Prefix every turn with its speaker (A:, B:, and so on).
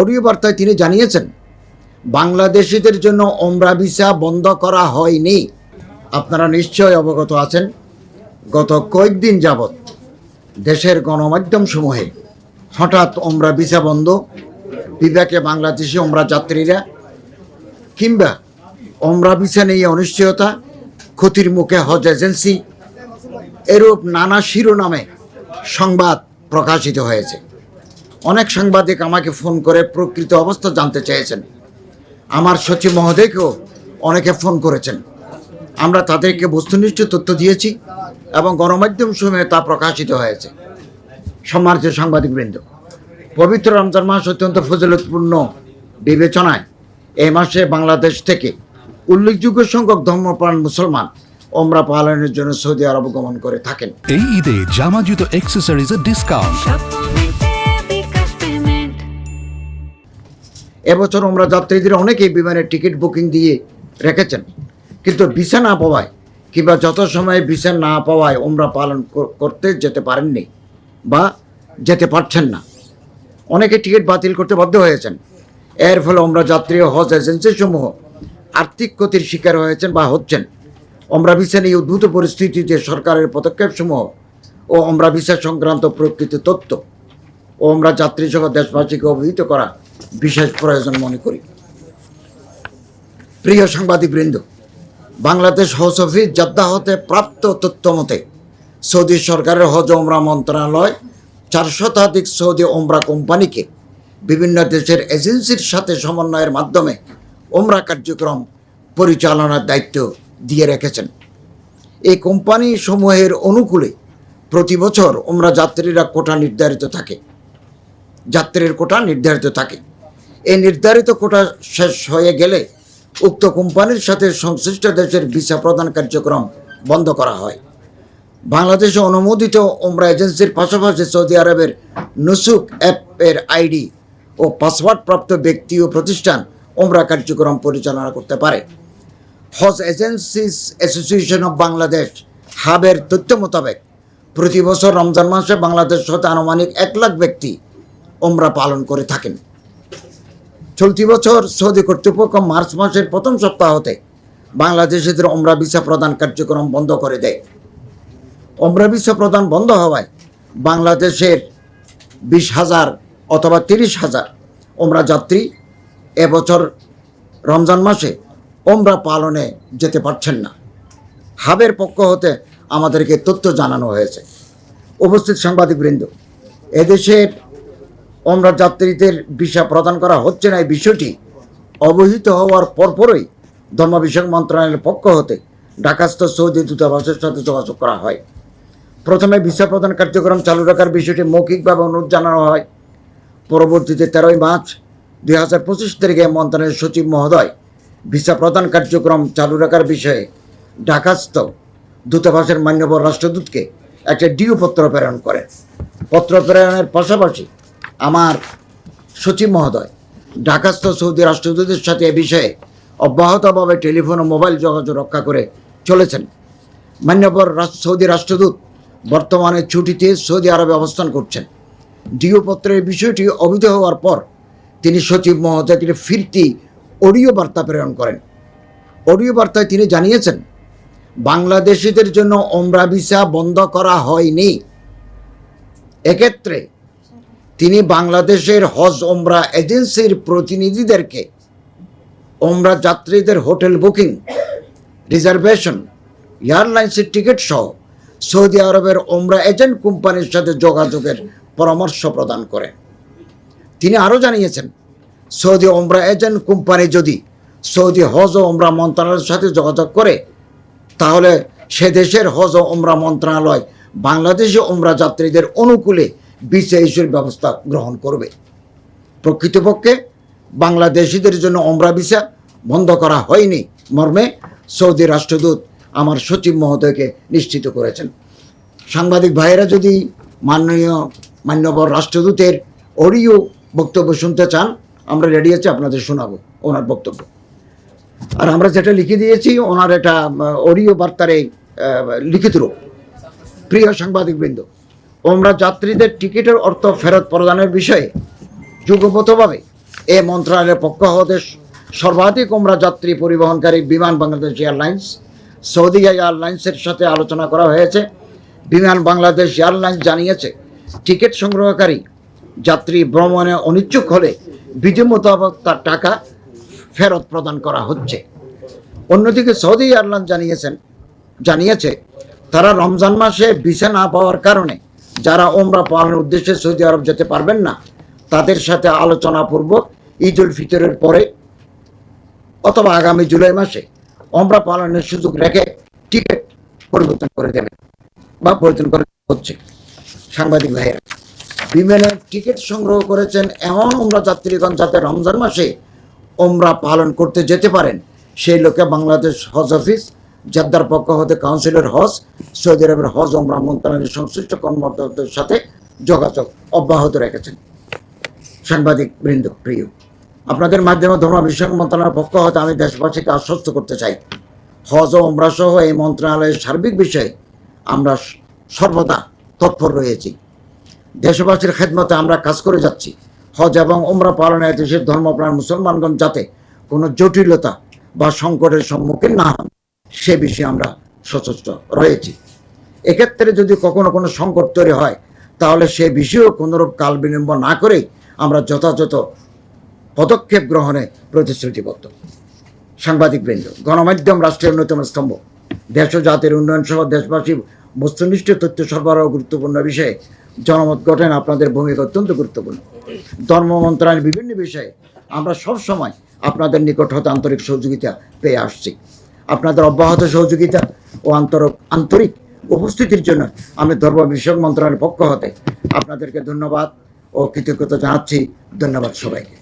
A: Audio বার্তায় তিনি জানিয়েছেন, বাংলাদেশিদের জন্য ওমরা ভিসা বন্ধ করা হয়নি। আপনারা নিশ্চয় অবগত আছেন, গত কয়েকদিন যাবৎ দেশের গণমাধ্যম সমূহে হঠাৎ ওমরা ভিসা বন্ধ বিবেকে বাংলাদেশি ওমরা যাত্রীরা কিংবা ওমরা ভিসা নিয়ে অনিশ্চয়তা, ক্ষতির মুখে হজ এজেন্সি এরূপ নানা শিরোনামে সংবাদ প্রকাশিত হয়েছে। অনেক সাংবাদিক আমাকে ফোন করে প্রকৃত অবস্থা জানতে চেয়েছেন। আমার সচিব মহোদয়কেও অনেকে ফোন করেছেন। আমরা তাদেরকে বস্তুনিষ্ঠ তথ্য দিয়েছি এবং গণমাধ্যম সময়ে তা প্রকাশিত হয়েছে। সম্মানিত সাংবাদিকবৃন্দ পবিত্র রমজান মাস অত্যন্ত ফজিলতপূর্ণ বিবেচনায় এই মাসে বাংলাদেশ থেকে উল্লেখযোগ্য সংখ্যক ধর্মপ্রাণ মুসলমান ওমরা পালনের জন্য সৌদি আরব গমন করে থাকেন।
B: এই ঈদে জামা জুতো অ্যাক্সেসরিজের ডিসকাউন্ট
A: এবছর ওমরা যাত্রীদের অনেকেই বিমানের টিকিট বুকিং দিয়ে রেখেছেন। কিন্তু ভিসা না পাওয়ায় কিংবা যত সময় ভিসা না পাওয়ায় ওমরা পালন করতে যেতে পারেননি বা যেতে পারছেন না। অনেকে টিকিট বাতিল করতে বাধ্য হয়েছেন। এর ফলে ওমরা যাত্রী ও হজ এজেন্সি সমূহ আর্থিক ক্ষতির শিকার হয়েছেন বা হচ্ছেন। ওমরা ভিসা নিয়ে উদ্ভূত পরিস্থিতিতে সরকারের পদক্ষেপ সমূহ ও ওমরা ভিসা সংক্রান্ত প্রকৃত তথ্য ও আমরা যাত্রী সহ দেশবাসীকে অভিহিত করা বিশেষ প্রয়োজন মনে করি। প্রিয় সাংবাদিকবৃন্দ, বাংলাদেশ হজ অফিস জদ্দা হতে প্রাপ্ত তথ্য মতে, সৌদি সরকারের হজ ওমরা মন্ত্রণালয় চার শতাধিক সৌদি ওমরা কোম্পানিকে বিভিন্ন দেশের এজেন্সির সাথে সমন্বয়ের মাধ্যমে ওমরা কার্যক্রম পরিচালনার দায়িত্ব দিয়ে রেখেছেন। এই কোম্পানি সমূহের অনুকূলে প্রতি বছর ওমরা যাত্রীরা কোটা নির্ধারিত থাকে। যাত্রীর কোটা নির্ধারিত থাকে। এই নির্ধারিত কোটা শেষ হয়ে গেলে উক্ত কোম্পানির সাথে সংশ্লিষ্ট দেশের ভিসা প্রদান কার্যক্রম বন্ধ করা হয়। বাংলাদেশে অনুমোদিত ওমরা এজেন্সির পাশাপাশি সৌদি আরবের নুসুক অ্যাপের আইডি ও পাসওয়ার্ড প্রাপ্ত ব্যক্তি ও প্রতিষ্ঠান ওমরা কার্যক্রম পরিচালনা করতে পারে। Hajj agencies association of Bangladesh হাবের তথ্য মোতাবেক প্রতি বছর রমজান মাসে বাংলাদেশ হতে আনুমানিক এক লাখ ব্যক্তি ওমরা পালন করে থাকেন। চলতি বছর সৌদি কর্তৃপক্ষ মার্চ মাসের প্রথম সপ্তাহতে বাংলাদেশিদের ওমরা ভিসা প্রদান কার্যক্রম বন্ধ করে দেয়। ওমরা ভিসা প্রদান বন্ধ হওয়ায় বাংলাদেশের বিশ হাজার অথবা তিরিশ হাজার ওমরা যাত্রী এবছর রমজান মাসে ওমরা পালনে যেতে পারছেন না। হাবের পক্ষ হতে আমাদেরকে তথ্য জানানো হয়েছে। উপস্থিত সাংবাদিকবৃন্দ, এদেশের ওমরা যাত্রীদের ভিসা প্রদান করা হচ্ছে না। এই বিষয়টি অবহিত হওয়ার পরপরই ধর্ম বিষয়ক মন্ত্রণালয়ের পক্ষ হতে ঢাকাস্থ সৌদি দূতাবাসের সাথে যোগাযোগ করা হয়। প্রথমে ভিসা প্রদান কার্যক্রম চালু রাখার বিষয়টি মৌখিকভাবে অনুরোধ জানানো হয়। পরবর্তীতে তেরোই মার্চ দুই হাজার পঁচিশ তারিখে মন্ত্রণালয়ের সচিব মহোদয় ভিসা প্রদান কার্যক্রম চালু রাখার বিষয়ে ঢাকাস্থ দূতাবাসের মান্যবর রাষ্ট্রদূতকে একটা ডিও পত্র প্রেরণ করেন। পত্র প্রেরণের পাশাপাশি আমার সচিব মহোদয়, ঢাকাস্থ সৌদি রাষ্ট্রদূতের সাথে এ বিষয়ে অব্যাহতভাবে টেলিফোন ও মোবাইল যোগাযোগ রক্ষা করে চলেছেন। মান্যবর সৌদি রাষ্ট্রদূত বর্তমানে ছুটিতে সৌদি আরবে অবস্থান করছেন। ডিও পত্রের বিষয়টি অবহিত হওয়ার পর তিনি সচিব মহোদয়কে ফিরতি অডিও বার্তা প্রেরণ করেন। অডিও বার্তায় তিনি জানিয়েছেন, বাংলাদেশিদের জন্য ওমরা ভিসা বন্ধ করা হয়নি। এক্ষেত্রে তিনি বাংলাদেশের হজ ওমরা এজেন্সির প্রতিনিধিদেরকে ওমরা যাত্রীদের হোটেল বুকিং, রিজার্ভেশন, এয়ারলাইন্সের টিকিট সহ সৌদি আরবের ওমরা এজেন্ট কোম্পানির সাথে যোগাযোগের পরামর্শ প্রদান করেন তিনি আরও জানিয়েছেন, সৌদি ওমরা এজেন্ট কোম্পানি যদি সৌদি হজ ও ওমরা মন্ত্রণালয়ের সাথে যোগাযোগ করে, তাহলে সে দেশের হজ ও ওমরা মন্ত্রণালয় বাংলাদেশি ওমরা যাত্রীদের অনুকূলে ভিসা ইস্যুর ব্যবস্থা গ্রহণ করবে। প্রকৃতপক্ষে বাংলাদেশিদের জন্য ওমরা ভিসা বন্ধ করা হয়নি মর্মে সৌদি রাষ্ট্রদূত আমার সচিব মহোদয়কে নিশ্চিত করেছেন। সাংবাদিক ভাইয়েরা যদি মাননীয়, মান্যবর রাষ্ট্রদূতের অডিও বক্তব্য শুনতে চান, আমরা রেডি আছি, আপনাদের শোনাবো ওনার বক্তব্য। আর আমরা যেটা লিখে দিয়েছি, ওনার এটা অডিও বার্তার এই লিখিত রূপ। প্রিয় সাংবাদিকবৃন্দ ওমরা যাত্রীদের টিকিটের অর্থ ফেরত প্রদানের বিষয়ে যুগপতভাবে এ মন্ত্রণালয়ের পক্ষ হতে সর্বাধিক ওমরা যাত্রী পরিবহনকারী বিমান বাংলাদেশ এয়ারলাইন্স, সৌদি এয়ারলাইন্সের সাথে আলোচনা করা হয়েছে। বিমান বাংলাদেশ এয়ারলাইন্স জানিয়েছে, টিকিট সংগ্রহকারী যাত্রী ভ্রমণে অনিচ্ছুক হলে বিধি মোতাবেক তার টাকা ফেরত প্রদান করা হচ্ছে। অন্যদিকে সৌদি এয়ারলাইন্স জানিয়েছেন, জানিয়েছে, তারা রমজান মাসে ভিসা না পাওয়ার কারণে যারা ওমরা পালনের উদ্দেশ্যে সৌদি আরব যেতে পারবেন না, তাদের সাথে আলোচনা পূর্বক ঈদ উল ফিতরের পরে অথবা আগামী জুলাই মাসে ওমরা পালনের সুযোগ রেখে টিকিট পরিবর্তন করে দেবেন বা পরিবর্তন করে হচ্ছে। সাংবাদিক ভাইয়েরা বিমানের টিকিট সংগ্রহ করেছেন এমন ওমরা যাত্রীগণ যাতে রমজান মাসে ওমরা পালন করতে যেতে পারেন, সেই লোকে বাংলাদেশ হজ অফিস জেদ্দার পক্ষ হতে কাউন্সিলের হজ, সৌদি আরবের হজ ওমরা মন্ত্রণালয়ের সংশ্লিষ্ট কর্মকর্তাদের সাথে যোগাযোগ অব্যাহত রেখেছেন। সাংবাদিক বৃন্দ, প্রিয়, আপনাদের মাধ্যমে ধর্ম বিষয়ক মন্ত্রণালয়ের পক্ষ হতে আমি দেশবাসীকে আশ্বস্ত করতে চাই। হজ ও ওমরা সহ এই মন্ত্রণালয়ের সার্বিক বিষয়ে আমরা সর্বদা তৎপর রয়েছি। দেশবাসীর খেদমতে আমরা কাজ করে যাচ্ছি। হজ এবং ওমরা পালনে দেশের ধর্মপ্রাণ মুসলমানগণ যাতে কোনো জটিলতা বা সংকটের সম্মুখীন না হন। সে বিষয়ে আমরা সচেষ্ট রয়েছি। এক্ষেত্রে যদি কখনো কোনো সংকট তৈরি হয়, তাহলে সে বিষয়েও কোনোরূপ কাল বিলম্ব না করেই আমরা যথাযথ পদক্ষেপ গ্রহণে প্রতিশ্রুতিবদ্ধ। সাংবাদিকবৃন্দ গণমাধ্যম রাষ্ট্রের অন্যতম স্তম্ভ। দেশ ও জাতির উন্নয়ন সহ দেশবাসী বস্তুনিষ্ঠ তথ্য সরবরাহ গুরুত্বপূর্ণ বিষয়ে জনমত গঠন আপনাদের ভূমিকা অত্যন্ত গুরুত্বপূর্ণ। ধর্ম মন্ত্রণালয়ের বিভিন্ন বিষয়ে আমরা সব সময় আপনাদের নিকট হতে আন্তরিক সহযোগিতা পেয়ে আসছি। আপনাদের অব্যাহত সহযোগিতা ও আন্তর আন্তরিক উপস্থিতির জন্য আমি ধর্ম বিষয়ক মন্ত্রণালয়ের পক্ষ হতে আপনাদেরকে ধন্যবাদ ও কৃতজ্ঞতা জানাচ্ছি। ধন্যবাদ সবাইকে।